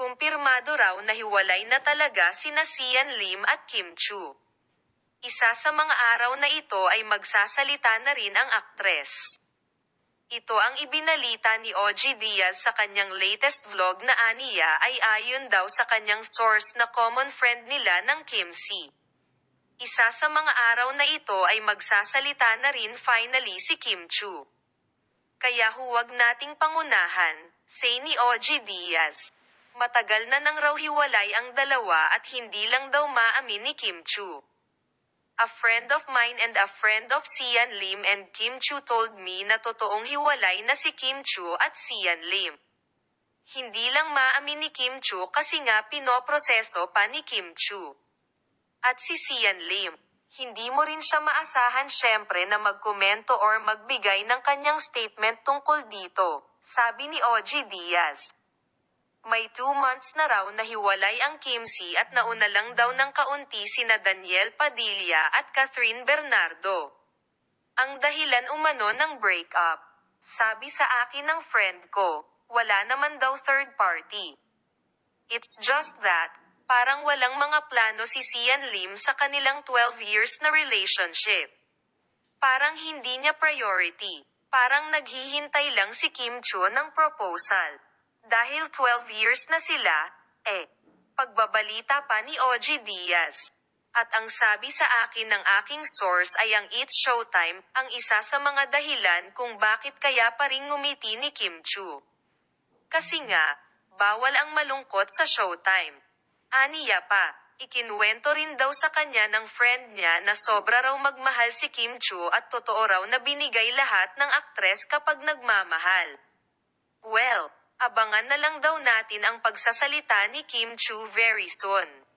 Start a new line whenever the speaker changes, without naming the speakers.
kumpirmado raw na hiwalay na talaga sina Sian Lim at Kim Chu. Isa sa mga araw na ito ay magsasalita na rin ang aktres. Ito ang ibinalita ni OG Diaz sa kanyang latest vlog na aniya ay ayon daw sa kanyang source na common friend nila ng Kim C. Isa sa mga araw na ito ay magsasalita na rin finally si Kim Chu. Kaya huwag nating pangunahan, say ni OG Diaz. Matagal na nang raw hiwalay ang dalawa at hindi lang daw maamin ni Kim Chu. A friend of mine and a friend of Sian Lim and Kim Chu told me na totoong hiwalay na si Kim Chu at Sian Lim. Hindi lang maamin ni Kim Chu kasi nga pinoproseso pa ni Kim Chu. At si Sian Lim, hindi mo rin siya maasahan syempre na magkomento or magbigay ng kanyang statement tungkol dito, sabi ni OG Diaz. May two months na raw na hiwalay ang Kimsey at nauna lang daw ng kaunti sina Daniel Padilla at Catherine Bernardo. Ang dahilan umano ng breakup. Sabi sa akin ng friend ko, wala naman daw third party. It's just that, parang walang mga plano si Sian Lim sa kanilang 12 years na relationship. Parang hindi niya priority. Parang naghihintay lang si Kim Cho ng proposal. Dahil 12 years na sila, eh, pagbabalita pa ni OG Diaz. At ang sabi sa akin ng aking source ay ang It's Showtime, ang isa sa mga dahilan kung bakit kaya pa rin ngumiti ni Kim Chu. Kasi nga, bawal ang malungkot sa Showtime. Aniya pa, ikinuwento rin daw sa kanya ng friend niya na sobra raw magmahal si Kim Chu at totoo raw na binigay lahat ng aktres kapag nagmamahal. Well, abangan na lang daw natin ang pagsasalita ni Kim Chu very soon.